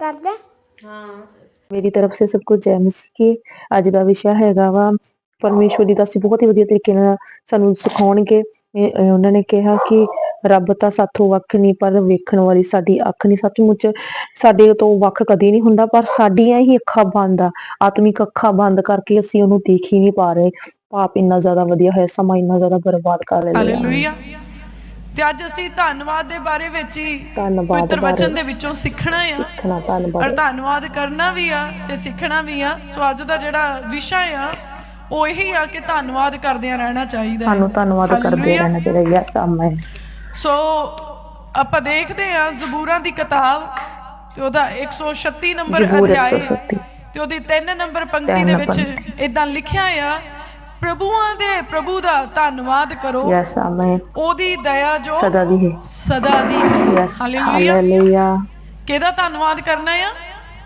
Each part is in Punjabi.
ਕਰਦਾ ਮੇਰੀ ਤਰਫ ਸੇ ਸਭ ਕੁਝ ਜੈ ਮਸੀਹ ਕੀ ਅੱਜ ਦਾ ਵਿਸ਼ਾ ਹੈਗਾ ਵਾ ਪਰਮੇਸ਼ਵਰ ਦੀ ਦਾਸੀ ਬਹੁਤ ਹੀ ਵਧੀਆ ਤਰੀਕੇ ਨਾਲ ਸਾਨੂੰ ਸਿਖਾਉਣਗੇ। ਉਹਨਾਂ ਨੇ ਕਿਹਾ ਕਿ ਰੱਬ ਤਾਂ ਸਾਥੋਂ ਵੱਖ ਨਹੀਂ ਪਰ ਵੇਖਣ ਵਾਲੀ ਸਾਡੀ ਅੱਖ ਨਹੀਂ। ਸੱਚਮੁੱਚ ਸਾਡੇ ਤੋਂ ਵੱਖ ਕਦੀ ਨਹੀਂ ਹੁੰਦਾ ਪਰ ਸਾਡੀਆਂ ਹੀ ਅੱਖਾਂ ਬੰਦ ਆ। ਆਤਮਿਕ ਅੱਖਾਂ ਬੰਦ ਕਰਕੇ ਅਸੀਂ ਉਹਨੂੰ ਦੇਖ ਹੀ ਨਹੀਂ ਪਾ ਰਹੇ। ਪਾਪ ਇੰਨਾ ਜ਼ਿਆਦਾ ਵਧੀਆ ਹੋਇਆ ਸਮਾਂ ਇੰਨਾ ਜ਼ਿਆਦਾ ਬਰਬਾਦ ਕਰ ਲਿਆ। ਹਾਲੇਲੂਇਆ ਤੇ ਅੱਜ ਅਸੀਂ ਧੰਨਵਾਦ ਦੇ ਬਾਰੇ ਵਿੱਚ ਹੀ ਪਵਿੱਤਰ ਵਚਨ ਦੇ ਵਿੱਚੋਂ ਸਿੱਖਣਾ ਆ ਸਿੱਖਣਾ ਔਰ ਧੰਨਵਾਦ ਕਰਨਾ ਵੀ ਆ ਤੇ ਸਿੱਖਣਾ ਵੀ ਆ ਸੋ ਅੱਜ ਦਾ ਜਿਹੜਾ ਵਿਸ਼ਾ ਆ ਉਹ ਇਹੀ ਆ ਕਿ ਧੰਨਵਾਦ ਕਰਦਿਆਂ ਰਹਿਣਾ ਚਾਹੀਦਾ। ਸਾਨੂੰ ਧੰਨਵਾਦ ਕਰਦੇ। ਰਹਿਣਾ ਚਾਹੀਦਾ ਯੈਸ ਆਮੇਨ ਸੋ ਆਪਾਂ ਦੇਖਦੇ ਆ ਜ਼ਬੂਰਾਂ ਦੀ ਕਿਤਾਬ ਤੇ ਉਹਦਾ 136 ਨੰਬਰ ਅਧਿਆਇ 137 ਤੇ ਉਹਦੀ 3 ਨੰਬਰ ਪੰਕਤੀ ਦੇ ਵਿੱਚ। ਇਦਾਂ ਲਿਖਿਆ ਆ ਪ੍ਰਭੂਆਂ ਦੇ ਪ੍ਰਭੂ ਦਾ ਧੰਨਵਾਦ ਕਰੋ। ਯੈਸ ਆਮੇਨ ਉਹਦੀ ਦਇਆ ਜੋ ਸਦਾ ਦੀ ਹੈ। ਸਦਾ ਦੀ ਹੈ। ਹਾਲੇਲੂਇਆ ਕਿਹਦਾ ਧੰਨਵਾਦ ਕਰਨਾ ਆ?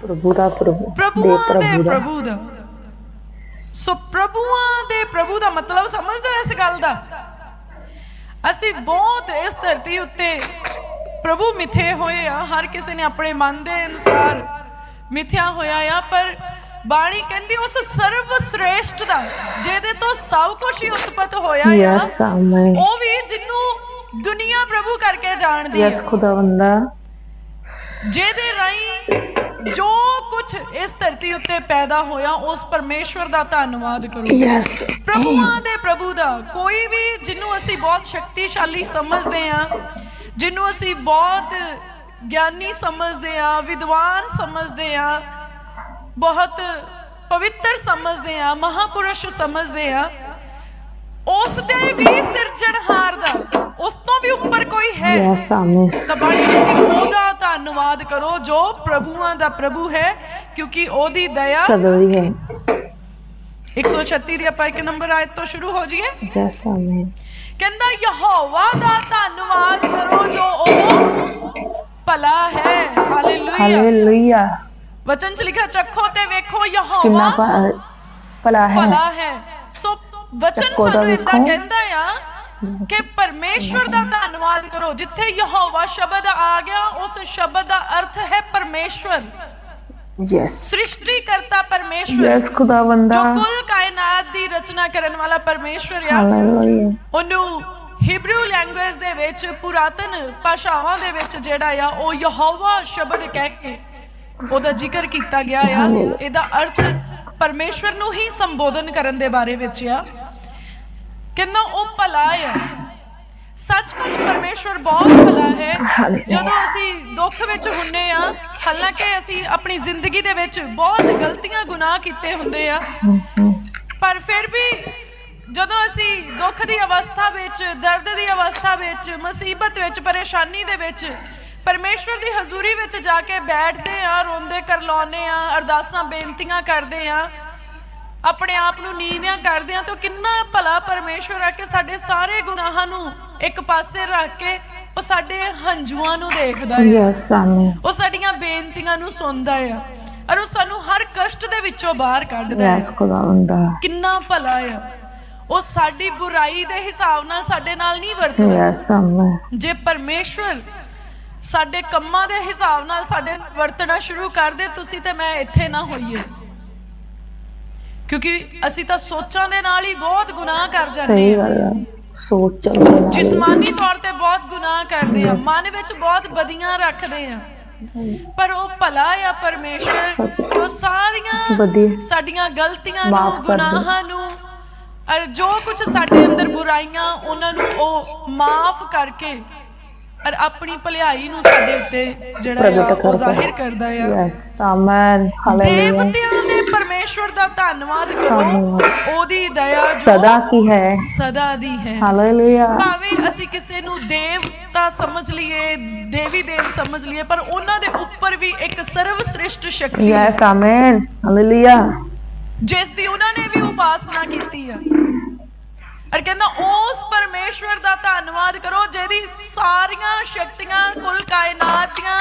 ਪ੍ਰਭੂ ਦਾ ਪ੍ਰਭੂ। ਦੇ ਪ੍ਰਭੂਆਂ ਦੇ ਪ੍ਰਭੂ ਦਾ ਪ੍ਰਭੂ ਦਾ। ਸੋ ਪ੍ਰਭੂਆਂ ਦੇ ਪ੍ਰਭੂ ਦਾ ਮਤਲਬ ਸਮਝਦੇ ਹੋ ਇਸ ਗੱਲ ਦਾ? ਅਸੀਂ ਬਹੁਤ ਇਸ ਧਰਤੀ ਉੱਤੇ ਪ੍ਰਭੂ ਮਿੱਥੇ ਹੋਏ ਆ। ਹਰ ਕਿਸੇ ਨੇ ਆਪਣੇ ਮਨ ਦੇ ਅਨੁਸਾਰ ਮਿੱਥਿਆ ਹੋਇਆ ਆ ਪਰ ਬਾਣੀ ਕਹਿੰਦੀ ਉਸ ਸਰਵ ਸ੍ਰੇਸ਼ਟ ਦਾ ਜਿਹਦੇ ਤੋਂ ਸਭ ਕੁਝ ਹੀ ਉਤਪਤ ਹੋਇਆ ਆ ਯੈਸ ਆਮੇਨ ਉਹ ਵੀ ਜਿਹਨੂੰ ਦੁਨੀਆ ਪ੍ਰਭੂ ਕਰਕੇ ਜਾਣਦੀ ਹੈ ਯੈਸ ਖੁਦਾਵੰਦਾ। ਜਿਹਦੇ ਰਾਹੀਂ ਜੋ ਕੁਝ ਇਸ ਧਰਤੀ ਉੱਤੇ ਪੈਦਾ ਹੋਇਆ ਉਸ ਪਰਮੇਸ਼ਵਰ ਦਾ ਧੰਨਵਾਦ ਕਰੋ। ਯੈਸ ਪ੍ਰਭੂਆਂ ਦੇ ਪ੍ਰਭੂ ਦਾ ਕੋਈ ਵੀ ਜਿਹਨੂੰ ਅਸੀਂ ਬਹੁਤ ਸ਼ਕਤੀਸ਼ਾਲੀ ਸਮਝਦੇ ਆ ਜਿਹਨੂੰ ਅਸੀਂ ਬਹੁਤ ਗਿਆਨੀ ਸਮਝਦੇ ਆ ਵਿਦਵਾਨ ਸਮਝਦੇ ਆ ਬਹੁਤ ਪਵਿੱਤਰ ਸਮਝਦੇ ਆ ਮਹਾਪੁਰਸ਼ ਸਮਝਦੇ ਆ। ਉਸ ਦੇ ਵੀ ਸਿਰਜਣਹਾਰ ਦਾ ਉਸ ਤੋਂ ਵੀ ਉੱਪਰ ਕੋਈ ਹੈ ਤਾਂ ਬਾਣੀ ਕਹਿੰਦੀ ਉਹਦਾ ਧੰਨਵਾਦ ਕਰੋ ਜੋ ਪ੍ਰਭੂਆਂ ਦਾ ਪ੍ਰਭੂ ਹੈ ਕਿਉਂਕਿ ਉਹਦੀ ਦਇਆ ਸਦਾ ਦੀ ਹੈ। 136 ਦੀ ਆਪਾਂ ਇੱਕ ਨੰਬਰ ਆਇਤ ਤੋਂ ਸ਼ੁਰੂ ਹੋ ਜਾਈਏ। ਯੈਸ ਆਮੇਨ ਕਹਿੰਦਾ ਯਹੋਵਾ ਦਾ ਧੰਨਵਾਦ ਕਰੋ ਜੋ ਉਹ ਭਲਾ ਹੈ। ਹਾਲੇਲੂਇਆ। ਹਾਲੇਲੂਇਆ। ਵਚਨ ਚ ਲਿਖਿਆ ਚੱਖੋ ਤੇ ਵੇਖੋ ਕਿੰਨਾ ਯਹੋਵਾ ਭਲਾ- ਭਲਾ ਹੈ ਭਲਾ ਹੈ ਸੋ ਵਚਨ ਚੱਖੋ ਤਾਂ ਸਾਨੂੰ ਇਦਾਂ ਵੇਖੋ। ਕਹਿੰਦਾ ਆ ਕਿ ਪਰਮੇਸ਼ਵਰ ਦਾ ਧੰਨਵਾਦ ਕਰੋ ਜਿੱਥੇ ਯਹੋਵਾ ਸ਼ਬਦ ਆ ਗਿਆ ਉਸ ਸ਼ਬਦ ਦਾ ਅਰਥ ਹੈ ਪਰਮੇਸ਼ਵਰ ਯੈਸ ਸ੍ਰਿਸ਼ਟੀ ਕਰਤਾ ਪਰਮੇਸ਼ਵਰ ਯੈਸ ਖੁਦਾਵੰਦਾ ਜੋ ਕੁੱਲ ਕਾਇਨਾਤ ਦੀ ਰਚਨਾ ਕਰਨ ਵਾਲਾ ਪਰਮੇਸ਼ਵਰ ਆ ਹਾਲੇਲੂਇਆ ਉਹਨੂੰ ਹਿਬਰੂ ਲੈਂਗੁਏਜ ਦੇ ਵਿੱਚ ਪੁਰਾਤਨ ਭਾਸ਼ਾਵਾਂ ਦੇ ਵਿੱਚ ਜਿਹੜਾ ਆ ਉਹ ਯਹੋਵਾ ਸ਼ਬਦ ਕਹਿ ਕੇ ਉਹਦਾ ਜ਼ਿਕਰ ਕੀਤਾ ਗਿਆ ਆ। ਇਹਦਾ ਅਰਥ ਪਰਮੇਸ਼ਵਰ ਨੂੰ ਹੀ ਸੰਬੋਧਨ ਕਰਨ ਦੇ ਬਾਰੇ ਵਿੱਚ ਆ। ਕਹਿੰਦਾ ਉਹ ਭਲਾ ਆ। ਸੱਚਮੁੱਚ ਪਰਮੇਸ਼ਵਰ ਬਹੁਤ ਭਲਾ ਹੈ। ਜਦੋਂ ਅਸੀਂ ਦੁੱਖ ਵਿੱਚ ਹੁੰਨੇ ਆ ਹਾਲਾਂਕਿ ਅਸੀਂ ਆਪਣੀ ਜ਼ਿੰਦਗੀ ਦੇ ਵਿੱਚ ਬਹੁਤ ਗਲਤੀਆਂ ਗੁਨਾਹ ਕੀਤੇ ਹੁੰਦੇ ਆ। ਪਰ ਫਿਰ ਵੀ ਜਦੋਂ ਅਸੀਂ ਦੁੱਖ ਦੀ ਅਵਸਥਾ ਵਿੱਚ ਦਰਦ ਦੀ ਅਵਸਥਾ ਵਿੱਚ ਮੁਸੀਬਤ ਵਿੱਚ ਪਰੇਸ਼ਾਨੀ ਦੇ ਵਿੱਚ ਪਰਮੇਸ਼ਵਰ ਦੀ ਹਜ਼ੂਰੀ ਵਿੱਚ ਜਾ ਕੇ ਬੈਠਦੇ ਆ ਰੋਂਦੇ ਕਰਲਾਉਂਦੇ ਆ ਅਰਦਾਸਾਂ ਬੇਨਤੀਆਂ ਕਰਦੇ ਆ। ਆਪਣੇ ਆਪ ਨੂੰ ਨੀਵਿਆਂ ਕਰਦੇ ਆ ਤਾਂ ਕਿੰਨਾ ਭਲਾ ਪਰਮੇਸ਼ਵਰ ਆ ਕਿ ਸਾਡੇ ਸਾਰੇ ਗੁਨਾਹਾਂ ਨੂੰ ਇੱਕ ਪਾਸੇ ਰੱਖ ਕੇ ਉਹ ਸਾਡੇ ਹੰਝੂਆਂ ਨੂੰ ਦੇਖਦਾ ਹੈ ਉਹ ਸਾਡੀਆਂ ਬੇਨਤੀਆਂ ਨੂੰ ਸੁਣਦਾ ਆ ਔਰ ਉਹ ਸਾਨੂੰ ਹਰ ਕਸ਼ਟ ਦੇ ਵਿੱਚੋਂ ਬਾਹਰ ਕੱਢਦਾ ਹੈ ਕਿੰਨਾ ਭਲਾ ਆ। ਉਹ ਸਾਡੀ ਬੁਰਾਈ ਦੇ ਹਿਸਾਬ ਨਾਲ ਸਾਡੇ ਨਾਲ ਨਹੀਂ ਵਰਤਦਾ। ਜੇ ਪਰਮੇਸ਼ਵਰ ਸਾਡੇ ਕੰਮਾਂ ਦੇ ਹਿਸਾਬ ਨਾਲ ਸਾਡੇ ਵਰਤਣਾ ਸ਼ੁਰੂ ਕਰ ਦੇ ਤੁਸੀਂ ਤੇ ਮੈਂ ਇੱਥੇ ਨਾ ਹੋਈਏ। ਕਿਉਂਕਿ ਅਸੀਂ ਤਾਂ ਸੋਚਾਂ ਦੇ ਨਾਲ ਹੀ ਬਹੁਤ ਗੁਨਾਹ ਕਰ ਜਾਂਦੇ ਹਾਂ। ਸੋਚ ਚੱਲਦੇ ਨਾਲ ਜਿਸਮਾਨੀ ਤੌਰ ਤੇ ਬਹੁਤ ਗੁਨਾਹ ਕਰਦੇ ਆ ਮਨ ਵਿੱਚ ਬਹੁਤ ਬਦੀਆਂ ਰੱਖਦੇ ਆ ਪਰ ਉਹ ਭਲਾ ਆ ਪਰਮੇਸ਼ਵਰ ਕਿ ਉਹ ਸਾਰੀਆਂ ਸਾਡੀਆਂ ਗਲਤੀਆਂ ਨੂੰ ਦੇ। ਗੁਨਾਹਾਂ ਨੂੰ ਔਰ ਜੋ ਕੁਝ ਸਾਡੇ ਅੰਦਰ ਬੁਰਾਈਆਂ ਉਹਨਾਂ ਨੂੰ ਉਹ ਮਾਫ ਕਰਕੇ ਔਰ ਆਪਣੀ ਭਲਾਈ ਨੂੰ ਸਾਡੇ ਉੱਤੇ ਜਿਹੜਾ ਆ ਉਹ ਜ਼ਾਹਿਰ ਕਰਦਾ ਆ। ਯੈਸ ਆਮੇਨ ਹਾਲੇਲੂਇਆ ਦੇਵਤਿਆਂ ਦੇ ਪਰਮੇਸ਼ਵਰ ਦਾ ਧੰਨਵਾਦ ਕਰੋ। ਉਹਦੀ ਦਇਆ ਜੋ ਸਦਾ ਕੀ ਹੈ। ਸਦਾ ਦੀ ਹੈ। ਹਾਲੇਲੂਇਆ ਭਾਵੇਂ ਅਸੀਂ ਕਿਸੇ ਨੂੰ ਦੇਵਤਾ ਸਮਝ ਲਈਏ ਦੇਵੀ ਦੇਵ ਸਮਝ ਲਈਏ ਪਰ ਉਹਨਾਂ ਦੇ ਉੱਪਰ ਵੀ ਇੱਕ ਸਰਵ ਸ੍ਰਿਸ਼ਟ ਸ਼ਕਤੀ ਹੈ ਯੈਸ ਆਮੇਨ ਹਾਲੇਲੂਇਆ ਜਿਸ ਦੀ ਉਹਨਾਂ ਨੇ ਵੀ ਉਪਾਸਨਾ ਕੀਤੀ ਆ। ਔਰ ਕਹਿੰਦਾ ਉਸ ਪਰਮੇਸ਼ਵਰ ਦਾ ਧੰਨਵਾਦ ਕਰੋ ਜਿਹਦੀ ਸਾਰੀਆਂ ਸ਼ਕਤੀਆਂ ਕੁੱਲ ਕਾਇਨਾਤ ਦੀਆਂ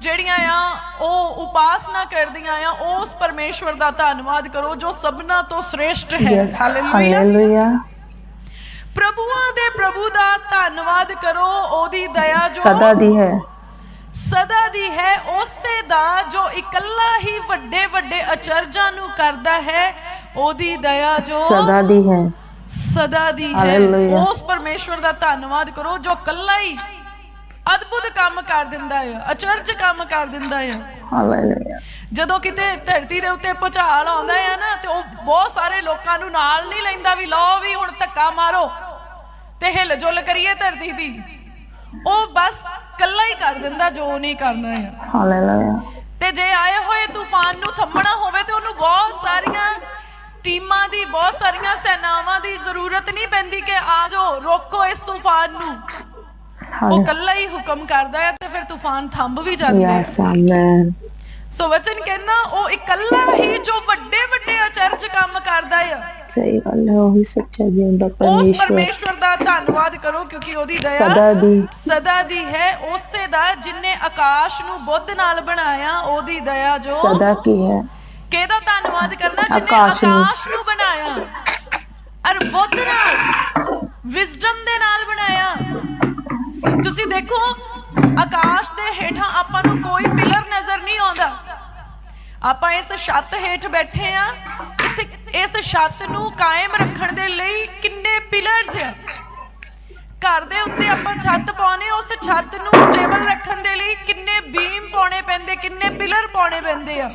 ਜਿਹੜੀਆਂ ਆ ਉਹ ਉਪਾਸਨਾ ਕਰਦੀਆਂ ਆ ਉਸ ਪਰਮੇਸ਼ਵਰ ਦਾ ਧੰਨਵਾਦ ਕਰੋ ਜੋ ਸਭਨਾ ਤੋਂ ਸ੍ਰੇਸ਼ਟ ਹੈ। ਹਾਲੇਲੂਇਆ ਪ੍ਰਭੂਆਂ ਦੇ ਪ੍ਰਭੂ ਦਾ ਧੰਨਵਾਦ ਕਰੋ ਉਹਦੀ ਦਇਆ ਜੋ ਸਦਾ ਦੀ ਹੈ। ਸਦਾ ਦੀ ਹੈ ਉਸੇ ਦਾ ਜੋ ਇਕੱਲਾ ਹੀ ਵੱਡੇ ਵੱਡੇ ਅਚਰਜਾਂ ਨੂੰ ਕਰਦਾ ਹੈ ਉਹਦੀ ਦਇਆ ਜੋ ਸਦਾ ਦੀ ਹੈ। ਸਦਾ ਦੀ ਹੈ। ਹਾਲੇਲੂਇਆ। ਉਸ ਪਰਮੇਸ਼ਵਰ ਦਾ ਧੰਨਵਾਦ ਕਰੋ ਜੋ ਕੱਲਾ ਹੀ ਅਦਭੁਤ ਕੰਮ ਕਰ ਦਿੰਦਾ ਹੈ ਅਚਰਜ ਕੰਮ ਕਰ ਦਿੰਦਾ ਹੈ। ਹਾਲੇਲੂਇਆ ਜਦੋਂ ਕਿਤੇ ਧਰਤੀ ਦੇ ਉੱਤੇ ਭੁਚਾਲ ਆਉਂਦਾ ਹੈ ਨਾ ਤੇ ਉਹ ਬਹੁਤ ਸਾਰੇ ਲੋਕਾਂ ਨੂੰ ਨਾਲ ਨਹੀਂ ਲੈਂਦਾ ਵੀ ਲਓ ਵੀ ਹੁਣ ਧੱਕਾ ਮਾਰੋ ਤੇ ਹਿਲ ਜੁਲ ਕਰੀਏ ਧਰਤੀ ਦੀ। ਉਹ ਬਸ ਕੱਲਾ ਹੀ ਕਰ ਦਿੰਦਾ ਜੋ ਨਹੀਂ ਕਰਨਾ ਹੈ। ਹਾਲੇਲੂਇਆ ਤੇ ਜੇ ਆਏ ਹੋਏ ਤੂਫਾਨ ਨੂੰ ਥੰਮਣਾ ਹੋਵੇ ਤੇ ਉਹਨੂੰ ਬਹੁਤ ਸਾਰੀਆਂ ਟੀਮਾਂ ਦੀ ਬਹੁਤ ਸਾਰੀਆਂ ਸੈਨਾਵਾਂ ਦੀ ਜ਼ਰੂਰਤ ਨਹੀਂ ਪੈਂਦੀ ਕਿ ਆ ਜਾਓ ਰੋਕੋ ਇਸ ਤੂਫਾਨ ਨੂੰ। ਉਹ ਕੱਲਾ ਹੀ ਹੁਕਮ ਕਰਦਾ ਹੈ ਤੇ ਫਿਰ ਤੂਫਾਨ ਥੰਮ ਵੀ ਜਾਂਦੇ ਆਮੇਨ ਸੋ ਵਚਨ ਕਹਿੰਦਾ ਉਹ ਇਕੱਲਾ ਹੀ ਜੋ ਵੱਡੇ ਵੱਡੇ ਅਚਰਜ ਕੰਮ ਕਰਦਾ ਆ। ਸਹੀ ਗੱਲ ਹੈ ਉਹੀ ਸੱਚਾ ਜਿਉਂਦਾ ਉਸ ਪਰਮੇਸ਼ਵਰ। ਪਰਮੇਸ਼ਵਰ ਦਾ ਧੰਨਵਾਦ ਕਰੋ ਕਿਉਂਕਿ ਉਹਦੀ ਦਇਆ ਸਦਾ ਦੀ। ਸਦਾ ਦੀ ਹੈ ਉਸੇ ਦਾ ਜਿਨੇ ਆਕਾਸ਼ ਨੂੰ ਬੁੱਧ ਨਾਲ ਬਣਾਇਆ ਉਹਦੀ ਦਇਆ ਜੋ ਸਦਾ ਕੀ ਹੈ। ਕਿਹਦਾ ਧੰਨਵਾਦ ਕਰਨਾ ਜਿਨੇ ਆਕਾਸ਼ ਨੂੰ। ਆਕਾਸ਼ ਨੂੰ ਬਣਾਇਆ? ਅਰ ਬੁੱਧ ਨਾਲ ਵਿਜ਼ਡਮ ਦੇ ਨਾਲ ਬਣਾਇਆ। ਤੁਸੀਂ ਦੇਖੋ ਆਕਾਸ਼ ਦੇ ਹੇਠਾਂ ਆਪਾਂ ਨੂੰ ਕੋਈ ਪਿਲਰ ਨਜ਼ਰ ਨਹੀਂ ਆਉਂਦਾ। ਆਪਾਂ ਇਸ ਛੱਤ ਹੇਠ ਬੈਠੇ ਆ ਇੱਥੇ ਇਸ ਛੱਤ ਨੂੰ ਕਾਇਮ ਰੱਖਣ ਦੇ ਲਈ ਕਿੰਨੇ ਪਿਲਰਸ ਆ? ਘਰ ਦੇ ਉੱਤੇ ਆਪਾਂ ਛੱਤ ਪਾਉਨੇ ਉਸ ਛੱਤ ਨੂੰ ਸਟੇਬਲ ਰੱਖਣ ਦੇ ਲਈ ਕਿੰਨੇ ਬੀਮ ਪਾਉਣੇ ਪੈਂਦੇ ਕਿੰਨੇ ਪਿਲਰ ਪਾਉਣੇ ਪੈਂਦੇ ਆ?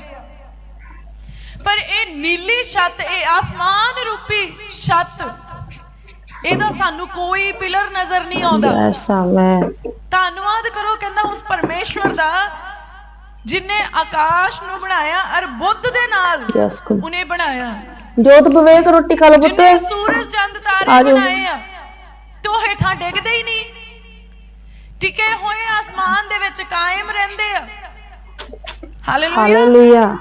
ਪਰ ਇਹ ਨੀਲੀ ਛੱਤ ਇਹ ਆਸਮਾਨ ਰੂਪੀ ਛੱਤ। ਇਹਦਾ ਸਾਨੂੰ ਕੋਈ ਪਿਲਰ ਨਜ਼ਰ ਨਹੀਂ ਆਉਂਦਾ। ਧੰਨਵਾਦ ਕਰੋ ਕਹਿੰਦਾ ਉਸ ਪਰਮੇਸ਼ਵਰ ਦਾ ਜਿਨੇ ਆਕਾਸ਼ ਨੂੰ ਬਣਾਇਆ ਅਰ ਬੁੱਧ ਦੇ ਨਾਲ ਉਹਨੇ ਬਣਾਇਆ। ਜੋਤ ਬਵੇਕ ਰੋਟੀ ਖਾ ਲੋ ਪੁੱਤੇ। ਸੂਰਜ ਚੰਦ ਤਾਰੇ। ਬਣਾਏ ਆ ਤੇ ਹੇਠਾਂ ਡਿੱਗਦੇ ਹੀ ਨਹੀਂ। ਟਿਕੇ ਹੋਏ ਆਸਮਾਨ ਦੇ ਵਿੱਚ ਕਾਇਮ ਰਹਿੰਦੇ ਆ। ਹਾਲੇਲੂਇਆ। ਹਾਲੇਲੂਇਆ।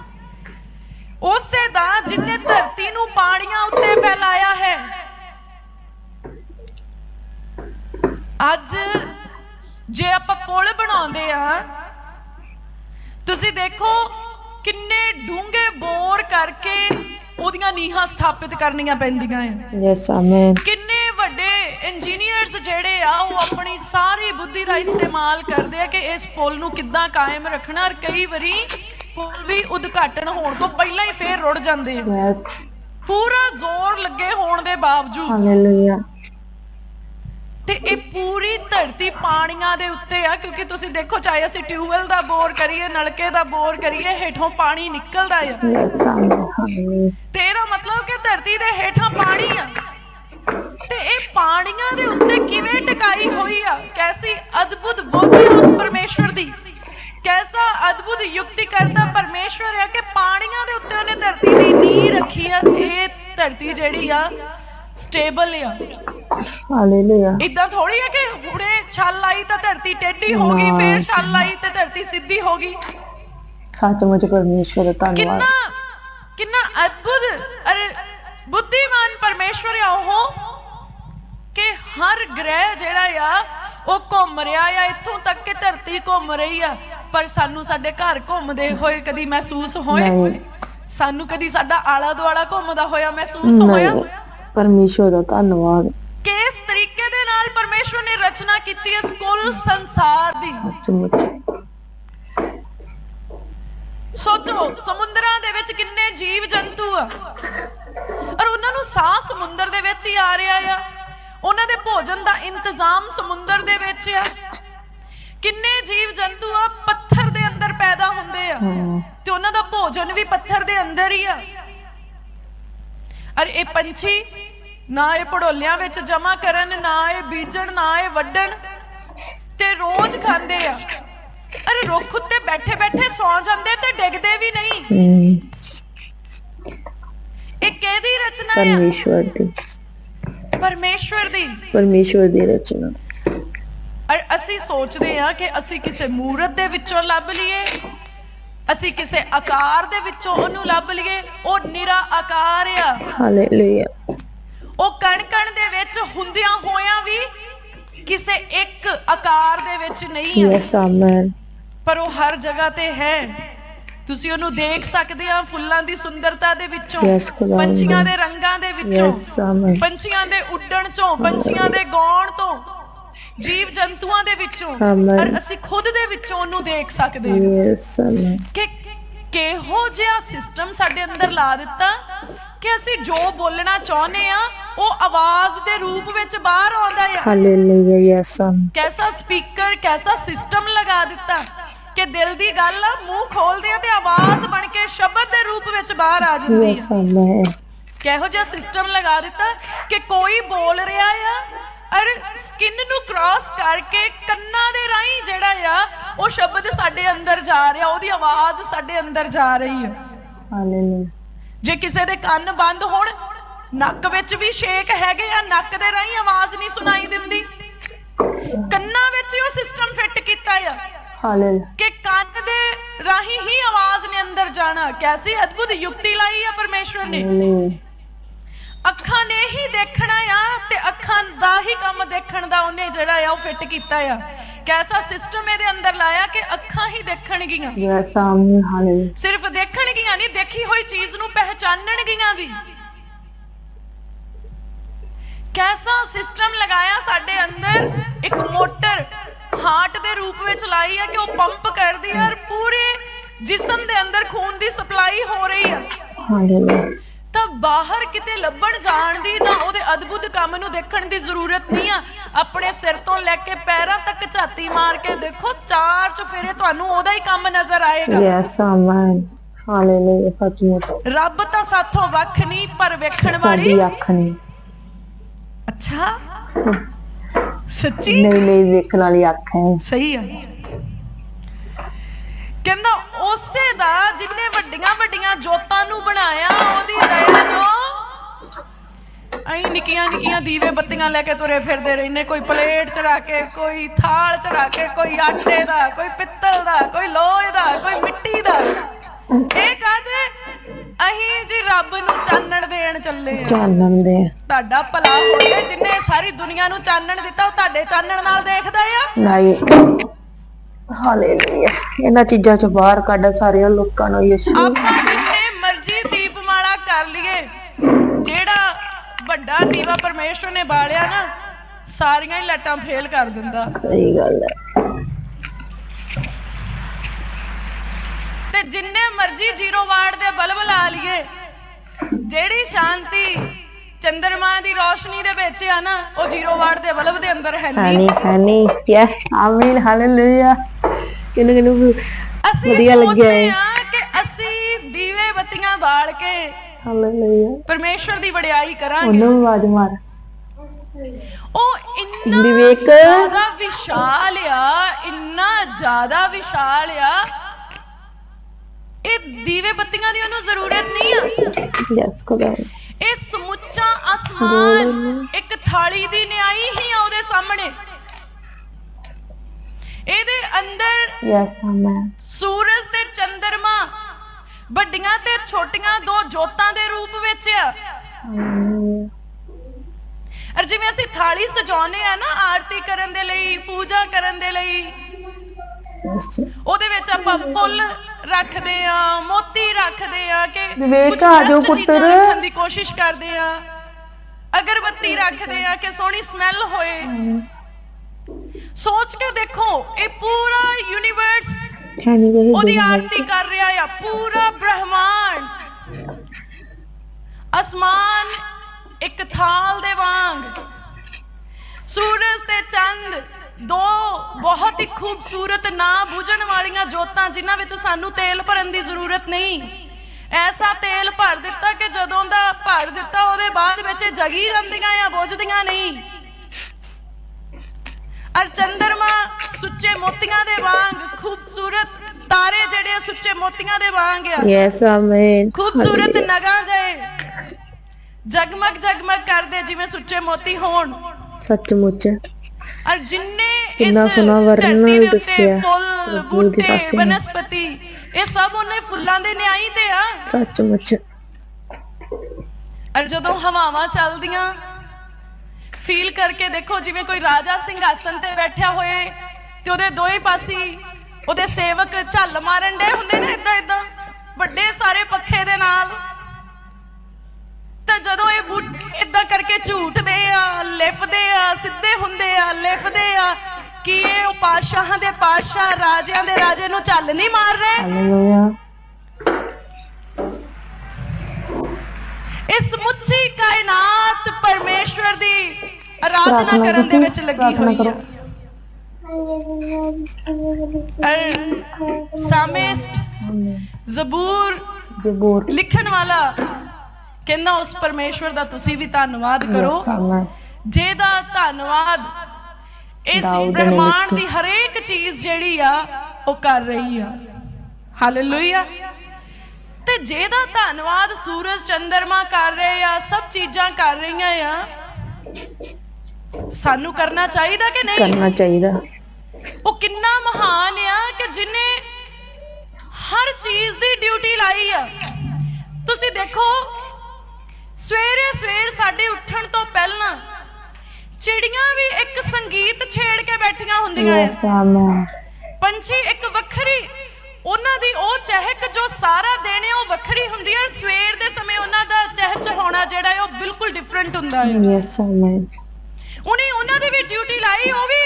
ਉਸੇ ਦਾ ਜਿਨੇ ਧਰਤੀ ਨੂੰ ਪਾਣੀਆਂ ਉੱਤੇ ਫੈਲਾਇਆ ਹੈ। ਅੱਜ ਜੇ ਆਪਾਂ ਪੁਲ ਬਣਾਉਂਦੇ ਆ ਤੁਸੀਂ ਦੇਖੋ ਕਿੰਨੇ ਡੂੰਘੇ ਬੋਰ ਕਰਕੇ ਉਹਦੀਆਂ ਨੀਹਾਂ ਸਥਾਪਿਤ ਕਰਨੀਆਂ ਪੈਂਦੀਆਂ ਆ ਯੈਸ ਆਮੇਨ ਕਿੰਨੇ ਵੱਡੇ ਇੰਜੀਨੀਅਰਸ ਜਿਹੜੇ ਆ ਉਹ ਆਪਣੀ ਸਾਰੀ ਬੁੱਧੀ ਦਾ ਇਸਤੇਮਾਲ ਕਰਦੇ ਆ ਕਿ ਇਸ ਪੁਲ ਨੂੰ ਕਿੱਦਾਂ ਕਾਇਮ ਰੱਖਣਾ। ਔਰ ਕਈ ਵਾਰੀ ਪੁਲ ਵੀ ਉਦਘਾਟਨ ਹੋਣ ਤੋਂ ਪਹਿਲਾਂ ਹੀ ਫੇਰ ਰੁੜ ਜਾਂਦੇ ਆ। ਪੂਰਾ ਜ਼ੋਰ ਲੱਗੇ ਹੋਣ ਦੇ ਬਾਵਜੂਦ। ਹਾਲੇਲੂਇਆ। ਤੇ ਇਹ ਪੂਰੀ ਧਰਤੀ ਪਾਣੀਆਂ ਦੇ ਉੱਤੇ ਆ ਕਿਉਂਕਿ ਤੁਸੀਂ ਦੇਖੋ ਚਾਹੇ ਅਸੀਂ ਟਿਊਬਵੈਲ ਦਾ ਬੋਰ ਕਰੀਏ ਨਲਕੇ ਦਾ ਬੋਰ ਕਰੀਏ ਹੇਠੋਂ ਪਾਣੀ ਨਿਕਲਦਾ ਆ। ਤੇ ਇਹਦਾ ਮਤਲਬ ਕਿ ਧਰਤੀ ਦੇ ਹੇਠਾਂ ਪਾਣੀ ਆ। ਤੇ ਇਹ ਪਾਣੀਆਂ ਦੇ ਉੱਤੇ ਕਿਵੇਂ ਟਿਕਾਈ ਹੋਈ ਆ? ਕੈਸੀ ਅਦਭੁਤ ਬੁੱਧੀ ਉਸ ਪਰਮੇਸ਼ਵਰ ਦੀ। ਕੈਸਾ ਅਦਭੁਤ ਯੁਕਤੀ ਕਰਦਾ ਪਰਮੇਸ਼ਵਰ ਹੈ ਕਿ ਪਾਣੀਆਂ ਦੇ ਉੱਤੇ ਉਹਨੇ ਧਰਤੀ ਦੀ ਨੀਂਹ ਰੱਖੀ ਆ ਇਹ ਧਰਤੀ ਜਿਹੜੀ ਆ ਸਟੇਬਲ ਆ। ਹਾਲੇਲੂਇਆ ਇਦਾਂ ਥੋੜੀ ਹੈ ਕਿ ਹੁਣੇ ਛੱਲ ਆਈ ਤਾਂ ਧਰਤੀ ਟੇਢੀ ਹੋ ਗਈ ਫੇਰ ਛੱਲ ਆਈ ਤੇ ਧਰਤੀ ਸਿੱਧੀ ਹੋ ਗਈ। ਸੱਚਮੁੱਚ ਪਰਮੇਸ਼ਵਰ ਦਾ ਧੰਨਵਾਦ। ਕਿੰਨਾ ਕਿੰਨਾ ਅਦਭੁਤ ਅਰੇ ਬੁੱਧੀਮਾਨ ਪਰਮੇਸ਼ਵਰ ਆ ਉਹ ਕਿ ਹਰ ਗ੍ਰਹਿ ਜਿਹੜਾ ਆ ਉਹ ਘੁੰਮ ਰਿਹਾ ਆ ਇੱਥੋਂ ਤੱਕ ਕਿ ਧਰਤੀ ਘੁੰਮ ਰਹੀ ਆ। ਪਰ ਸਾਨੂੰ ਸਾਡੇ ਘਰ ਘੁੰਮਦੇ ਹੋਏ ਕਦੀ ਮਹਿਸੂਸ ਹੋਏ? ਸਾਨੂੰ ਕਦੀ ਸਾਡਾ ਆਲਾ ਦੁਆਲਾ ਘੁੰਮਦਾ ਹੋਇਆ ਮਹਿਸੂਸ ਹੋਇਆ? ਪਰਮੇਸ਼ਵਰ ਦਾ ਧੰਨਵਾਦ। ਕਿ ਇਸ ਤਰੀਕੇ ਦੇ ਨਾਲ ਪਰਮੇਸ਼ਵਰ ਨੇ ਰਚਨਾ ਕੀਤੀ ਇਸ ਕੁੱਲ ਸੰਸਾਰ ਦੀ? ਸੋਚੋ ਸਮੁੰਦਰਾਂ ਦੇ ਵਿੱਚ ਕਿੰਨੇ ਜੀਵ ਜੰਤੂ ਆ। ਔਰ ਉਹਨਾਂ ਨੂੰ ਸਾਹ ਸਮੁੰਦਰ ਦੇ ਵਿੱਚ ਹੀ ਆ ਰਿਹਾ ਆ। ਉਹਨਾਂ ਦੇ ਭੋਜਨ ਦਾ ਇੰਤਜ਼ਾਮ ਸਮੁੰਦਰ ਦੇ ਵਿੱਚ ਆ। ਕਿੰਨੇ ਜੀਵ ਜੰਤੂ ਆ ਪੱਥਰ ਦੇ ਅੰਦਰ ਪੈਦਾ ਹੁੰਦੇ ਆ। ਤੇ ਉਹਨਾਂ ਦਾ ਭੋਜਨ ਵੀ ਪੱਥਰ ਦੇ ਅੰਦਰ ਹੀ ਆ। ਅਰ ਇਹ ਪੰਛੀ ਨਾ ਇਹ ਪੜੋਲਿਆਂ ਵਿੱਚ ਜਮਾ ਕਰਨ ਨਾ ਇਹ ਬੀਜਣ ਨਾ ਇਹ ਵੱਢਣ ਤੇ ਰੋਜ਼ ਖਾਂਦੇ ਆ। ਅਰੇ ਰੁੱਖ ਉੱਤੇ ਬੈਠੇ ਬੈਠੇ ਸੌ ਜਾਂਦੇ ਤੇ ਡਿੱਗਦੇ ਵੀ ਨਹੀਂ। ਇਹ ਕਿਹਦੀ ਰਚਨਾ ਹੈ ਪਰਮੇਸ਼ਵਰ ਦੀ। ਪਰਮੇਸ਼ਵਰ ਦੀ। ਪਰਮੇਸ਼ਵਰ ਦੀ ਰਚਨਾ। ਔਰ ਅਸੀਂ ਸੋਚਦੇ ਆ ਕਿ ਅਸੀਂ ਕਿਸੇ ਮੂਰਤ ਦੇ ਵਿੱਚੋਂ ਲੱਭ ਲਈਏ। ਅਸੀਂ ਕਿਸੇ ਆਕਾਰ ਦੇ ਵਿੱਚੋਂ ਉਹਨੂੰ ਲੱਭ ਲਈਏ। ਉਹ ਨਿਰਾ ਆਕਾਰ ਆ। ਹਾਲੇਲੂਇਆ। ਉਹ ਕਣ ਕਣ ਦੇ ਵਿੱਚ ਹੁੰਦਿਆਂ ਹੋਇਆਂ ਵੀ ਕਿਸੇ ਇੱਕ ਆਕਾਰ ਦੇ ਵਿੱਚ ਨਹੀਂ ਯੈਸ ਆਮੇਨ। ਪਰ ਉਹ ਹਰ ਜਗ੍ਹਾ ਤੇ ਹੈ। ਤੁਸੀਂ ਉਹਨੂੰ ਦੇਖ ਸਕਦੇ ਆ ਫੁੱਲਾਂ ਦੀ ਸੁੰਦਰਤਾ ਦੇ ਵਿੱਚੋਂ। ਪੰਛੀਆਂ ਦੇ ਰੰਗਾਂ ਦੇ ਵਿੱਚੋਂ ਪੰਛੀਆਂ ਦੇ ਉੱਡਣ ਚੋਂ ਪੰਛੀਆਂ ਦੇ ਗਾਉਣ ਤੋਂ ਜੀਵ ਜੰਤੂਆਂ ਦੇ ਵਿੱਚੋਂ. ਔਰ ਅਸੀਂ ਖੁਦ ਦੇ ਵਿੱਚੋਂ ਉਹਨੂੰ ਦੇਖ ਸਕਦੇ ਹਾਂ। ਕਿ ਕਿਹੋ ਜਿਹਾ ਸਿਸਟਮ ਸਾਡੇ ਅੰਦਰ ਲਾ ਦਿੱਤਾ ਕਿ ਅਸੀਂ ਜੋ ਬੋਲਣਾ ਚਾਹੁੰਦੇ ਆ ਉਹ ਆਵਾਜ਼ ਦੇ ਰੂਪ ਵਿੱਚ ਬਾਹਰ ਆਉਂਦਾ ਆ। ਹਾਲੇਲੂਇਆ ਯੈਸ ਕੈਸਾ ਸਪੀਕਰ ਕੈਸਾ ਸਿਸਟਮ ਲਗਾ ਦਿੱਤਾ। ਕਿ ਦਿਲ ਦੀ ਗੱਲ ਮੂੰਹ ਖੋਲਦੇ ਆ ਤੇ ਆਵਾਜ਼ ਬਣ ਕੇ ਸ਼ਬਦ ਦੇ ਰੂਪ ਵਿੱਚ ਬਾਹਰ ਆ ਜਾਂਦੀ ਆਮੇਨ ਕਿਹੋ ਜਿਹਾ ਸਿਸਟਮ ਲਗਾ ਦਿੱਤਾ ਕਿ ਕੋਈ ਬੋਲ ਰਿਹਾ ਆ ਔਰ ਸਕਿਨ ਨੂੰ ਕ੍ਰਾਸ ਕਰਕੇ ਕੰਨਾਂ ਦੇ ਰਾਹੀਂ ਜਿਹੜਾ ਆ ਉਹ ਸ਼ਬਦ ਸਾਡੇ ਅੰਦਰ ਜਾ ਰਿਹਾ ਉਹਦੀ ਆਵਾਜ਼ ਸਾਡੇ ਅੰਦਰ ਜਾ ਰਹੀ ਆ। ਹਾਲੇਲੂਇਆ ਜੇ ਕਿਸੇ ਦੇ ਕੰਨ ਬੰਦ ਹੋਣ ਨੱਕ ਵਿੱਚ ਵੀ ਛੇਕ ਹੈਗੇ ਆ ਨੱਕ ਦੇ ਰਾਹੀਂ ਆਵਾਜ਼ ਨਹੀਂ ਸੁਣਾਈ ਦਿੰਦੀ। ਕੰਨਾਂ ਵਿੱਚ ਹੀ ਉਹ ਸਿਸਟਮ ਫਿੱਟ ਕੀਤਾ ਆ। ਹਾਲੇਲੂਇਆ। ਕਿ ਕੰਨ ਦੇ ਰਾਹੀਂ ਹੀ ਆਵਾਜ਼ ਨੇ ਅੰਦਰ ਜਾਣਾ। ਕੈਸੀ ਅਦਭੁਤ ਯੁਕਤੀ ਲਾਈ ਆ ਪਰਮੇਸ਼ਵਰ ਨੇ। ਅੱਖਾਂ ਨੇ ਹੀ ਦੇਖਣਾ ਆ ਤੇ ਅੱਖਾਂ ਦਾ ਹੀ ਕੰਮ ਦੇਖਣ ਦਾ ਉਹਨੇ ਜਿਹੜਾ ਆ ਉਹ ਫਿੱਟ ਕੀਤਾ ਆ। ਕੈਸਾ ਸਿਸਟਮ ਇਹਦੇ ਅੰਦਰ ਲਾਇਆ ਕਿ ਅੱਖਾਂ ਹੀ ਦੇਖਣਗੀਆਂ ਯੈਸ ਆਮੇਨ ਹਾਲੇਲੂਇਆ। ਸਿਰਫ ਦੇਖਣਗੀਆਂ ਨਹੀਂ ਦੇਖੀ ਹੋਈ ਚੀਜ਼ ਨੂੰ ਪਹਿਚਾਨਣਗੀਆਂ ਵੀ। ਕੈਸਾ ਸਿਸਟਮ ਲਗਾਇਆ ਸਾਡੇ ਅੰਦਰ? ਇੱਕ ਮੋਟਰ ਹਾਰਟ ਦੇ ਰੂਪ ਵਿੱਚ ਲਾਈ ਹੈ ਕਿ ਉਹ ਪੰਪ ਕਰਦੀ ਹੈ ਔਰ ਪੂਰੇ ਜਿਸਮ ਦੇ ਅੰਦਰ ਖੂਨ ਦੀ ਸਪਲਾਈ ਹੋ ਰਹੀ ਹੈ ਤਾਂ ਬਾਹਰ ਕਿਤੇ ਲੱਭਣ ਜਾਣ ਦੀ ਜਾਂ ਉਹਦੇ ਅਦਭੁਤ ਕੰਮ ਨੂੰ ਦੇਖਣ ਦੀ ਜ਼ਰੂਰਤ ਨਹੀਂ ਆ। ਆਪਣੇ ਸਿਰ ਤੋਂ ਲੈ ਕੇ ਪੈਰਾਂ ਤੱਕ ਝਾਤੀ ਮਾਰ ਕੇ ਦੇਖੋ ਚਾਰ ਚਫੇਰੇ ਤੁਹਾਨੂੰ ਉਹਦਾ ਹੀ ਕੰਮ ਨਜ਼ਰ ਆਏਗਾ। ਯੈਸ ਆਮੇਨ ਹਾਲੇਲੂਇਆ ਸੱਚਮੁੱਚ ਰੱਬ ਤਾਂ ਸਾਥੋਂ ਵੱਖ ਨਹੀਂ ਪਰ ਵੇਖਣ ਵਾਲੀ ਸਾਡੀ ਅੱਖ ਨਹੀਂ। ਅੱਛਾ। ਸੱਚੀ? ਨਹੀਂ ਨਹੀਂ ਦੇਖਣ ਵਾਲੀ ਅੱਖ ਹੈ। ਸਹੀ ਆ। ਕਹਿੰਦਾ ਉਸੇ ਦਾ ਜਿੰਨੇ ਵੱਡੀਆਂ ਵੱਡੀਆਂ ਜੋਤਾਂ ਨੂੰ ਬਣਾਇਆ ਉਹਦੀ ਦਇਆ ਜੋ। ਅਈ ਨਿੱਕੀਆਂ ਨਿੱਕੀਆਂ ਦੀਵੇ ਬੱਤੀਆਂ ਲੈ ਕੇ ਤੁਰੇ ਫਿਰਦੇ ਰਹਿੰਦੇ ਕੋਈ ਪਲੇਟ ਚੜਾ ਕੇ ਕੋਈ ਥਾਲ ਚੜਾ ਕੇ ਕੋਈ ਆਟੇ ਦਾ ਕੋਈ ਪਿੱਤਲ ਦਾ ਕੋਈ ਲੋਹੇ ਦਾ ਕੋਈ ਮਿੱਟੀ ਦਾ। ਇਹ ਕਾਹਦੇ? ਅਹੀਂ ਜੀ ਰੱਬ ਨੂੰ ਚਾਨਣ ਦੇਣ ਚੱਲੇ ਆ। ਚਾਨਣ ਦੇ। ਤੁਹਾਡਾ ਭਲਾ ਹੋਵੇ ਜਿੰਨੇ ਸਾਰੀ ਦੁਨੀਆ ਨੂੰ ਚਾਨਣ ਦਿੱਤਾ ਉਹ ਤੁਹਾਡੇ ਚਾਨਣ ਨਾਲ ਦੇਖਦਾ ਆ। ਨਹੀਂ। ਹਾਲੇਲੂਇਆ। ਇਹਨਾਂ ਚੀਜ਼ਾਂ ਚ ਬਾਹਰ ਕੱਢ ਸਾਰਿਆਂ ਲੋਕਾਂ ਨੂੰ ਯਿਸੂ। ਆਪਾਂ ਜਿੰਨੇ ਮਰਜ਼ੀ ਦੀਪਮਾਲਾ ਕਰ ਲਈਏ ਜਿਹੜਾ ਵੱਡਾ ਦੀਵਾ ਪਰਮੇਸ਼ਵਰ ਨੇ ਬਾਲਿਆ ਨਾ ਸਾਰੀਆਂ ਹੀ ਲਾਈਟਾਂ ਫੇਲ ਕਰ ਦਿੰਦਾ। ਸਹੀ ਗੱਲ ਹੈ। ਤੇ ਜਿੰਨੇ ਮਰਜ਼ੀ ਜ਼ੀਰੋ ਵਾਟ ਦੇ ਬਲਬ ਲਾ ਲਈਏ। ਜਿਹੜੀ ਸ਼ਾਂਤੀ ਚੰਦਰਮਾ ਦੀ ਰੋਸ਼ਨੀ ਦੇ ਵਿੱਚ ਆ ਨਾ ਉਹ ਜ਼ੀਰੋ ਵਾਟ ਦੇ ਬਲਬ ਦੇ ਅੰਦਰ ਹੈ ਨਹੀਂ। Honey honey yes amen hallelujah. ਕਿਨੂੰ ਕਿਨੂੰ ਅਸੀਂ ਵਧੀਆ ਲੱਗਿਆ ਹੈ। ਕਿ ਅਸੀਂ ਦੀਵੇ ਬੱਤੀਆਂ ਬਾਲ ਕੇ ਹਾਲੇਲੂਇਆ। ਪਰਮੇਸ਼ਵਰ ਦੀ ਵਡਿਆਈ ਕਰਾਂਗੇ। ਉਹਨੂੰ ਆਵਾਜ਼ ਮਾਰ। ਉਹ ਇੰਨਾ ਵਿਵੇਕ। ਜ਼ਿਆਦਾ ਵਿਸ਼ਾਲ ਆ ਇੰਨਾ ਜ਼ਿਆਦਾ ਵਿਸ਼ਾਲ ਆ ਇਹ ਦੀਵੇ ਬੱਤੀਆਂ ਦੀ ਉਹਨੂੰ ਜ਼ਰੂਰਤ ਨਹੀਂ ਆ। ਯੈਸ ਖੁਦਾ। ਇਹ ਸਮੁੱਚਾ ਅਸਮਾਨ ਇੱਕ ਥਾਲੀ ਦੀ ਨਿਆਈ ਹੀ ਆ ਉਹਦੇ ਸਾਹਮਣੇ। ਇਹਦੇ ਅੰਦਰ ਯੈਸ ਆਮੀਨ ਸੂਰਜ ਤੇ ਚੰਦਰਮਾ ਵੱਡੀਆਂ ਤੇ ਛੋਟੀਆਂ ਦੋ ਜੋਤਾਂ ਦੇ ਰੂਪ ਵਿੱਚ ਆ। ਅਰ ਜਿਵੇਂ ਅਸੀਂ ਥਾਲੀ ਸਜਾਉਂਦੇ ਆ ਨਾ ਆਰਤੀ ਕਰਨ ਦੇ ਲਈ ਪੂਜਾ ਕਰਨ ਦੇ ਲਈ ਉਹਦੇ ਵਿੱਚ ਆਪਾਂ ਫੁੱਲ ਰੱਖਦੇ ਆ ਮੋਤੀ ਰੱਖਦੇ ਆ ਕਿ ਵਿਵੇਕ, ਆ ਜਾਓ ਪੁੱਤਰ। ਰੱਖਣ ਦੀ ਕੋਸ਼ਿਸ਼ ਕਰਦੇ ਆ। ਅਗਰਬੱਤੀ ਰੱਖਦੇ ਆ ਕਿ ਸੋਹਣੀ ਸਮੈਲ ਹੋਏ। ਸੋਚ ਕੇ ਦੇਖੋ ਇਹ ਪੂਰਾ ਯੂਨੀਵਰਸ ਉਹਦੀ ਆਰਤੀ ਕਰ ਰਿਹਾ ਆ ਪੂਰਾ ਬ੍ਰਹਮਾਂਡ। ਅਸਮਾਨ ਇੱਕ ਥਾਲ ਦੇ ਵਾਂਗ ਸੂਰਜ ਤੇ ਚੰਦ ਦੋ ਬਹੁਤ ਹੀ ਖੂਬਸੂਰਤ ਨਾ ਬੁਝਣ ਵਾਲੀਆਂ ਜੋਤਾਂ ਜਿਨ੍ਹਾਂ ਵਿੱਚ ਸਾਨੂੰ ਤੇਲ ਭਰਨ ਦੀ ਜ਼ਰੂਰਤ ਨਹੀਂ। ਐਸਾ ਤੇਲ ਭਰ ਦਿੱਤਾ ਕਿ ਜਦੋਂ ਦਾ ਭਰ ਦਿੱਤਾ ਉਹਦੇ ਬਾਅਦ ਵਿੱਚ ਜਗੀ ਜਾਂਦੀਆਂ ਆ ਬੁਝਦੀਆਂ ਨਹੀਂ। ਅਰ ਚੰਦਰਮਾ ਸੁੱਚੇ ਮੋਤੀਆਂ ਦੇ ਵਾਂਗ ਖੂਬਸੂਰਤ ਤਾਰੇ ਜਿਹੜੇ ਸੁੱਚੇ ਮੋਤੀਆਂ ਦੇ ਵਾਂਗ ਆ। ਯੈਸ ਆਮੀਨ ਖੂਬਸੂਰਤ ਨਗਾਂ ਜਏ ਜਗਮਗ ਜਗਮਗ ਕਰਦੇ ਜਿਵੇਂ ਸੁੱਚੇ ਮੋਤੀ ਹੋਣ। ਸੱਚਮੁੱਚ। ਔਰ ਜਿੰਨੇ ਇਸ ਧਰਤੀ ਦੇ ਉੱਤੇ ਦੱਸਿਆ ਫੁੱਲ ਬੂਟੇ। ਬਨਸਪਤੀ ਇਹ ਸਭ ਉਹਨੇ ਫੁੱਲਾਂ ਦੇ ਨਿਆਈ ਤੇ ਆ। ਸੱਚਮੁੱਚ ਔਰ ਜਦੋਂ ਹਵਾਵਾਂ ਚੱਲਦੀਆਂ ਫੀਲ ਕਰਕੇ ਦੇਖੋ ਜਿਵੇਂ ਕੋਈ ਰਾਜਾ ਸਿੰਘਾਸਨ ਤੇ ਬੈਠਾ ਹੋਏ ਤੇ ਉਹਦੇ ਦੋਵੇਂ ਪਾਸੀ ਉਹਦੇ ਸੇਵਕ ਝੱਲ ਮਾਰਨ ਦੇ ਹੁੰਦੇ ਨੇ ਇਦਾਂ ਇਦਾਂ ਵੱਡੇ ਸਾਰੇ ਪੱਖੇ ਦੇ ਨਾਲ। ਤਾਂ ਜਦੋਂ ਇਹ ਬੂਟ ਇਦਾਂ ਕਰਕੇ ਝੂਠਦੇ ਆ ਲਿਫਦੇ ਆ ਸਿੱਧੇ ਹੁੰਦੇ ਆ ਲਿਫਦੇ ਆ। ਕੀ ਇਹ ਉਹ ਪਾਤਸ਼ਾਹਾਂ ਦੇ ਪਾਤਸ਼ਾਹ ਰਾਜਿਆਂ ਦੇ ਰਾਜੇ ਨੂੰ ਝੱਲ ਨਹੀਂ ਮਾਰ ਰਹੇ? ਇਸ ਮੁੱਚੀ ਕਾਇਨਾਤ ਪਰਮੇਸ਼ਵਰ ਦੀ ਆਰਾਧਨਾ ਕਰਨ ਦੇ ਵਿੱਚ ਲੱਗੀ ਹੋਈ। ਹੈ। ਸਾਮਿਸਟ ਜ਼ਬੂਰ ਜਬੂਰ। ਲਿਖਣ ਵਾਲਾ ਕਹਿੰਦਾ ਉਸ ਪਰਮੇਸ਼ਵਰ ਦਾ ਤੁਸੀਂ ਵੀ ਧੰਨਵਾਦ ਕਰੋ। ਜਿਹਦਾ ਧੰਨਵਾਦ ਇਸ ਦਾਊਦ ਨੇ ਬ੍ਰਹਮਾਂਡ ਲਿਖੀ। ਦੀ ਹਰੇਕ ਚੀਜ਼ ਜਿਹੜੀ ਆ ਉਹ ਕਰ ਰਹੀ ਆ। ਹਾਲੇਲੂਇਆ ਤੇ ਜਿਹਦਾ ਧੰਨਵਾਦ ਸੂਰਜ ਚੰਦਰਮਾ ਕਰ ਰਹੇ ਆ ਸਭ ਚੀਜ਼ਾਂ ਕਰ ਰਹੀਆਂ ਆ ਸਾਨੂੰ ਕਰਨਾ ਚਾਹੀਦਾ ਕਿ ਨਹੀਂ? ਕਰਨਾ ਚਾਹੀਦਾ। ਉਹ ਕਿੰਨਾ ਮਹਾਨ ਆ ਕਿ ਜਿਨੇ ਹਰ ਚੀਜ਼ ਦੀ ਡਿਊਟੀ ਲਾਈ ਆ। ਤੁਸੀਂ ਦੇਖੋ ਸਵੇਰੇ ਸਵੇਰ ਸਾਡੇ ਉੱਠਣ ਤੋਂ ਪਹਿਲਾਂ ਚਿੜੀਆਂ ਵੀ ਇੱਕ ਸੰਗੀਤ ਛੇੜ ਕੇ ਬੈਠੀਆਂ ਹੁੰਦੀਆਂ ਆਮੇਨ ਪੰਛੀ ਇੱਕ ਵੱਖਰੀ ਉਹਨਾਂ ਦੀ ਉਹ ਚਹਿਕ ਜੋ ਸਾਰਾ ਦਿਨ ਹੈ ਉਹ ਵੱਖਰੀ ਹੁੰਦੀ ਹੈ ਸਵੇਰ ਦੇ ਸਮੇਂ ਉਹਨਾਂ ਦਾ ਚਹਿਚਹਾਉਣਾ ਜਿਹੜਾ ਹੈ ਉਹ ਬਿਲਕੁਲ ਡਿਫਰੈਂਟ ਹੁੰਦਾ ਹੈ ਯੈਸ ਆਮੇਨ ਉਹਨੇ ਉਹਨਾਂ ਦੀ ਵੀ ਡਿਊਟੀ ਲਾਈ ਉਹ ਵੀ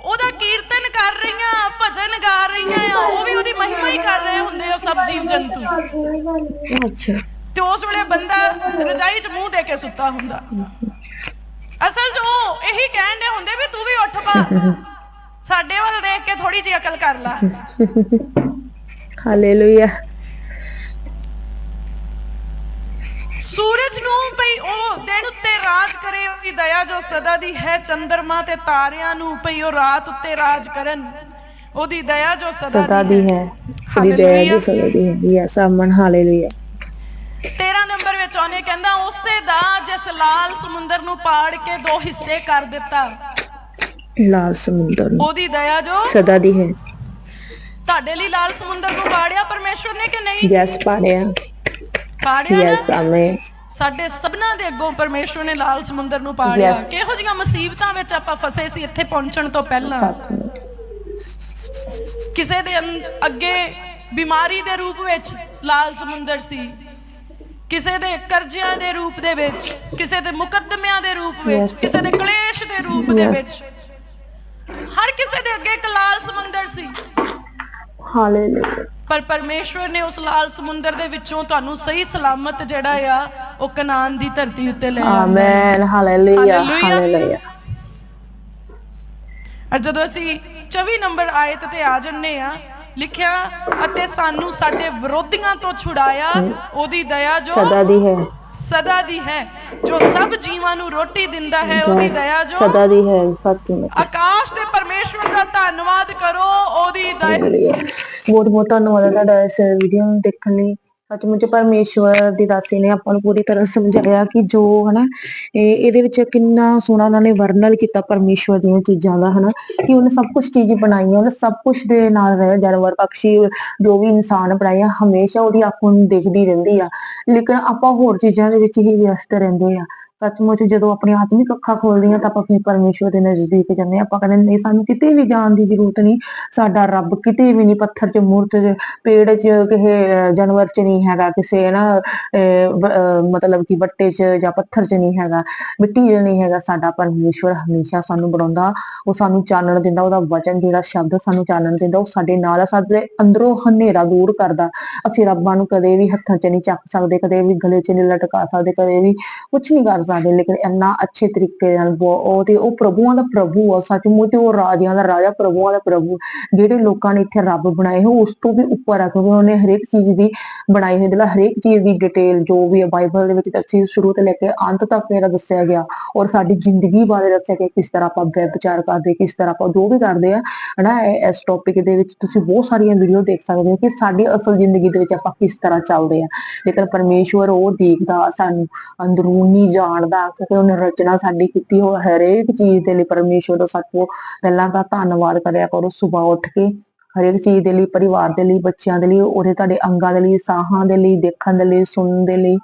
ਉਹਦਾ ਕੀਰਤਨ ਕਰ ਰਹੀਆਂ ਭਜਨ ਗਾ ਰਹੀਆਂ ਆ ਉਹ ਵੀ ਉਹਦੀ ਮਹਿਮਾ ਹੀ ਕਰ ਰਹੇ ਹੁੰਦੇ ਆ ਸਭ ਜੀਵ ਜੰਤੂ। ਅੱਛਾ। ਤੇ ਉਸ ਵੇਲੇ ਬੰਦਾ ਰਜਾਈ 'ਚ ਮੂੰਹ ਦੇ ਕੇ ਸੁੱਤਾ ਹੁੰਦਾ। ਅਸਲ 'ਚ ਉਹ ਇਹੀ ਕਹਿਣ ਦੇ ਹੁੰਦੇ ਵੀ ਤੂੰ ਵੀ ਉੱਠ ਪਾ। ਸਾਡੇ ਵੱਲ ਦੇਖ ਕੇ ਥੋੜੀ ਜਿਹੀ ਅਕਲ ਕਰ ਲੈ। ਹਾਲੇਲੂਇਆ। ਸੂਰਜ ਨੂੰ ਭਈ ਉਹ ਦਿਨ ਉੱਤੇ ਰਾਜ ਕਰੇ ਉਹਦੀ ਦਇਆ ਜੋ ਸਦਾ ਦੀ ਹੈ ਚੰਦਰਮਾ ਤੇ ਤਾਰਿਆਂ ਨੂੰ ਭਈ ਉਹ ਰਾਤ ਉੱਤੇ ਰਾਜ ਕਰਨ ਉਹਦੀ ਦਇਆ ਜੋ ਸਦਾ, ਦੀ ਹੈ। ਉਹਦੀ ਦਇਆ ਦੀ ਸਦਾ ਦੀ ਹੈ ਯੈਸ ਆਮੇਨ ਹਾਲੇਲੂਇਆ। 13 ਨੰਬਰ ਵਿੱਚ ਉਹਨੇ ਕਹਿੰਦਾ ਉਸੇ ਦਾ ਜਿਸ ਲਾਲ ਸਮੁੰਦਰ ਨੂੰ ਪਾੜ ਕੇ ਦੋ ਹਿੱਸੇ ਕਰ ਦਿੱਤਾ। ਲਾਲ ਸਮੁੰਦਰ ਨੂੰ। ਉਹਦੀ ਦਇਆ ਜੋ ਸਦਾ ਦੀ ਹੈ। ਤੁਹਾਡੇ ਲਈ ਲਾਲ ਸਮੁੰਦਰ ਨੂੰ ਪਾੜਿਆ ਪਰਮੇਸ਼ਵਰ ਨੇ ਕਿ ਨਹੀਂ? ਯੈਸ ਪਾੜਿਆ। ਪਾੜਿਆ ਯੈਸ ਨਾ ਆਮੇਨ। ਸਾਡੇ ਸਭਨਾਂ ਦੇ ਅੱਗੋਂ ਪਰਮੇਸ਼ਵਰ ਨੇ ਲਾਲ ਸਮੁੰਦਰ ਨੂੰ ਪਾੜਿਆ। Yes. ਕਿਹੋ ਜਿਹੀਆਂ ਮੁਸੀਬਤਾਂ ਵਿੱਚ ਆਪਾਂ ਫਸੇ ਸੀ ਇੱਥੇ ਪਹੁੰਚਣ ਤੋਂ ਪਹਿਲਾਂ? ਕਿਸੇ ਦੇ ਅੱਗੇ ਬਿਮਾਰੀ ਦੇ ਰੂਪ ਵਿੱਚ ਲਾਲ ਸਮੁੰਦਰ ਸੀ। ਕਿਸੇ ਦੇ ਕਰਜ਼ਿਆਂ ਦੇ ਰੂਪ ਦੇ ਵਿੱਚ ਕਿਸੇ ਦੇ ਮੁਕੱਦਮਿਆਂ ਦੇ ਰੂਪ ਵਿੱਚ. ਕਿਸੇ ਦੇ ਕਲੇਸ਼ ਦੇ ਰੂਪ ਦੇ. ਵਿੱਚ। ਹਰ ਕਿਸੇ ਦੇ ਅੱਗੇ ਇੱਕ ਲਾਲ ਸਮੁੰਦਰ ਸੀ। ਹਾਲੇਲੂਇਆ ਪਰ ਪਰਮੇਸ਼ਵਰ ਨੇ ਉਸ ਲਾਲ ਸਮੁੰਦਰ ਦੇ ਵਿੱਚੋਂ ਤੁਹਾਨੂੰ ਸਹੀ ਸਲਾਮਤ ਜਿਹੜਾ ਆ ਉਹ ਕਨਾਨ ਦੀ ਧਰਤੀ ਉੱਤੇ ਲੈ ਆਉਂਦਾ ਆਮੇਨ ਹਾਲੇਲੂਇਆ ਹਾਲੇਲੂਇਆ। ਔਰ ਜਦੋਂ ਅਸੀਂ 24 ਨੰਬਰ ਆਇਤ ਤੇ ਆ ਜੰਨੇ ਆ ਲਿਖਿਆ ਅਤੇ ਸਾਨੂੰ ਸਾਡੇ ਵਿਰੋਧੀਆਂ ਤੋਂ ਛੁਡਾਇਆ ਉਹਦੀ ਦਇਆ ਜੋ ਸਦਾ ਦੀ ਹੈ। ਸਦਾ ਦੀ ਹੈ। ਜੋ ਸਭ ਜੀਵਾਂ ਨੂੰ ਰੋਟੀ ਦਿੰਦਾ ਹੈ ਉਹਦੀ ਦਇਆ ਜੋ ਸਦਾ ਦੀ ਹੈ ਸੱਚਮੁੱਚ ਆਕਾਸ਼ ਦੇ ਪਰਮੇਸ਼ਵਰ ਦਾ ਧੰਨਵਾਦ ਕਰੋ ਉਹਦੀ ਦਇਆ ਬਹੁਤ ਬਹੁਤ ਧੰਨਵਾਦ ਹੈ ਤੁਹਾਡਾ ਇਸ ਵੀਡੀਓ ਨੂੰ ਦੇਖਣ ਲਈ। ਸੱਚਮੁੱਚ ਪਰਮੇਸ਼ਵਰ ਦੀ ਦਾਸੀ ਨੇ ਆਪਾਂ ਨੂੰ ਪੂਰੀ ਤਰ੍ਹਾਂ ਸਮਝਾਇਆ ਕਿ ਜੋ ਹਨਾ, ਇਹ ਇਹਦੇ ਵਿੱਚ ਕਿੰਨਾ ਸੋਹਣਾ ਉਹਨਾਂ ਨੇ ਵਰਣਨ ਕੀਤਾ ਪਰਮੇਸ਼ਵਰ ਦੀਆਂ ਚੀਜ਼ਾਂ ਦਾ, ਹਨਾ, ਕਿ ਉਹਨੇ ਸਭ ਕੁਝ ਚੀਜ਼ ਬਣਾਈਆਂ ਉਹਨੇ ਸਭ ਕੁਝ ਦੇ ਨਾਲ ਰਹੇ, ਜਾਨਵਰ ਪੰਛੀ ਜੋ ਵੀ ਇਨਸਾਨ ਬਣਾਇਆ, ਹਮੇਸ਼ਾ ਉਹਦੀ ਅੱਖ ਨੂੰ ਦੇਖਦੀ ਰਹਿੰਦੀ ਆ। ਲੇਕਿਨ ਆਪਾਂ ਹੋਰ ਚੀਜ਼ਾਂ ਦੇ ਵਿੱਚ ਹੀ ਵਿਅਸਤ ਰਹਿੰਦੇ ਆ। ਸੱਚਮੁੱਚ ਜਦੋਂ ਆਪਣੀ ਆਤਮਿਕ ਅੱਖਾਂ ਖੋਲਦੀਆਂ ਤਾਂ ਆਪਾਂ ਫਿਰ ਪਰਮੇਸ਼ਵਰ ਦੇ ਨਜ਼ਦੀਕ ਜਾਂਦੇ ਹਾਂ। ਆਪਾਂ ਕਹਿੰਦੇ ਨਹੀਂ ਸਾਨੂੰ ਕਿਤੇ ਵੀ ਜਾਣ ਦੀ ਜ਼ਰੂਰਤ ਨਹੀਂ। ਸਾਡਾ ਰੱਬ ਕਿਤੇ ਵੀ ਨਹੀਂ ਪੱਥਰ 'ਚ ਮੂਰਤ 'ਚ ਪੇੜ 'ਚ ਕਿਸੇ ਜਾਨਵਰ 'ਚ ਨਹੀਂ ਹੈਗਾ। ਕਿਸੇ ਨਾ ਮਤਲਬ ਕਿ ਵੱਟੇ 'ਚ ਜਾਂ ਪੱਥਰ 'ਚ ਨਹੀਂ ਹੈਗਾ। ਮਿੱਟੀ 'ਚ ਨਹੀਂ ਹੈਗਾ। ਸਾਡਾ ਪਰਮੇਸ਼ਵਰ ਹਮੇਸ਼ਾ ਸਾਨੂੰ ਬਣਾਉਂਦਾ। ਉਹ ਸਾਨੂੰ ਚਾਨਣ ਦਿੰਦਾ। ਉਹਦਾ ਵਚਨ ਜਿਹੜਾ ਸ਼ਬਦ ਸਾਨੂੰ ਚਾਨਣ ਦਿੰਦਾ ਉਹ ਸਾਡੇ ਨਾਲ ਆ, ਸਾਡੇ ਅੰਦਰੋਂ ਹਨੇਰਾ ਦੂਰ ਕਰਦਾ। ਅਸੀਂ ਰੱਬਾਂ ਨੂੰ ਕਦੇ ਵੀ ਹੱਥਾਂ 'ਚ ਨਹੀਂ ਚੱਕ ਸਕਦੇ ਕਦੇ ਵੀ ਗਲੇ 'ਚ ਨਹੀਂ ਲਟਕਾ ਸਕਦੇ ਕਦੇ ਵੀ ਕੁਝ ਨਹੀਂ ਕਰ ਸਕਦੇ ਲੇਕਿਨ ਇੰਨਾ ਅੱਛੇ ਤਰੀਕੇ ਨਾਲ ਉਹ ਤੇ ਉਹ ਪ੍ਰਭੂਆਂ ਦਾ ਪ੍ਰਭੂ ਆ ਸੱਚਮੁੱਚ ਤੇ ਉਹ ਰਾਜਿਆਂ ਦਾ ਰਾਜਾ, ਪ੍ਰਭੂਆਂ ਦਾ ਪ੍ਰਭੂ। ਜਿਹੜੇ ਲੋਕਾਂ ਨੇ ਇੱਥੇ ਰੱਬ ਬਣਾਏ ਹੋ ਉਸ ਤੋਂ ਵੀ ਉੱਪਰ ਆ, ਕਿਉਂਕਿ ਉਹਨੇ ਹਰੇਕ ਚੀਜ਼ ਦੀ ਬਣਾਈ ਹੋਈ ਜਿਹੜਾ ਹਰੇਕ ਚੀਜ਼ ਦੀ ਡਿਟੇਲ ਜੋ ਵੀ ਹੈ ਬਾਈਬਲ ਦੇ ਵਿੱਚ ਦੱਸੀ ਸ਼ੁਰੂ ਤੋਂ ਲੈ ਕੇ ਅੰਤ ਤੱਕ ਇਹਦਾ ਦੱਸਿਆ ਗਿਆ। ਔਰ ਸਾਡੀ ਜ਼ਿੰਦਗੀ ਬਾਰੇ ਦੱਸਿਆ ਗਿਆ, ਕਿਸ ਤਰ੍ਹਾਂ ਆਪਾਂ ਵਿਚਾਰ ਕਰਦੇ, ਕਿਸ ਤਰ੍ਹਾਂ ਆਪਾਂ ਜੋ ਵੀ ਕਰਦੇ ਆ, ਹਨਾ ਇਸ ਟੌਪਿਕ ਦੇ ਵਿੱਚ ਤੁਸੀਂ ਬਹੁਤ ਸਾਰੀਆਂ ਵੀਡੀਓ ਦੇਖ ਸਕਦੇ ਹੋ ਕਿ ਸਾਡੀ ਅਸਲ ਜ਼ਿੰਦਗੀ ਦੇ ਵਿੱਚ ਆਪਾਂ ਕਿਸ ਤਰ੍ਹਾਂ ਚੱਲਦੇ ਆ। ਲੇਕਿਨ ਪਰਮੇਸ਼ਵਰ ਉਹ ਦੇਖਦਾ ਸਾਨੂੰ, ਅੰਦਰੂਨੀ ਜਾਣਦਾ ਕਿਉਂਕਿ ਉਹਨੇ ਰਚਨਾ ਸਾਡੀ ਕੀਤੀ ਹੋ ਹਰੇਕ ਚੀਜ਼ ਦੇ ਲਈ ਪਰਮੇਸ਼ਵਰ ਦਾ ਸਭ ਪਹਿਲਾਂ ਤਾਂ ਧੰਨਵਾਦ ਕਰਿਆ ਕਰੋ ਸਵੇਰ ਉੱਠ ਕੇ ਹਰੇਕ ਚੀਜ਼ ਦੇ ਲਈ, ਪਰਿਵਾਰ ਦੇ ਲਈ, ਬੱਚਿਆਂ ਦੇ ਲਈ, ਉਹਦੇ ਤੁਹਾਡੇ ਅੰਗਾਂ ਦੇ ਲਈ, ਸਾਹਾਂ ਦੇ ਲਈ, ਦੇਖਣ ਦੇ ਲਈ, ਸੁਣਨ ਦੇ ਲਈ,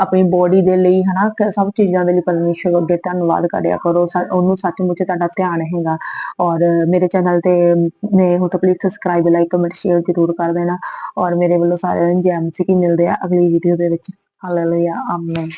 ਆਪਣੀ ਬੋਡੀ ਦੇ ਲਈ, ਹਨਾ ਸਭ ਚੀਜ਼ਾਂ ਦੇ ਲਈ ਪਰਮੇਸ਼ਵਰ ਅੱਗੇ ਧੰਨਵਾਦ ਕਰਿਆ ਕਰੋ ਉਹਨੂੰ ਸੱਚਮੁੱਚ ਤੁਹਾਡਾ ਧਿਆਨ ਹੈਗਾ। ਔਰ ਮੇਰੇ ਚੈਨਲ ਤੇ, ਨੇ ਹੋ ਤਾਂ please subscribe like comment share ਜ਼ਰੂਰ ਕਰ ਦੇਣਾ। ਔਰ ਮੇਰੇ ਵੱਲੋਂ ਸਾਰਿਆਂ ਨੂੰ ਜੈ ਮਸੀਹ ਕੀ ਮਿਲਦੇ ਆ ਅਗਲੀ ਵੀਡੀਓ ਦੇ ਵਿੱਚ। Hallelujah amen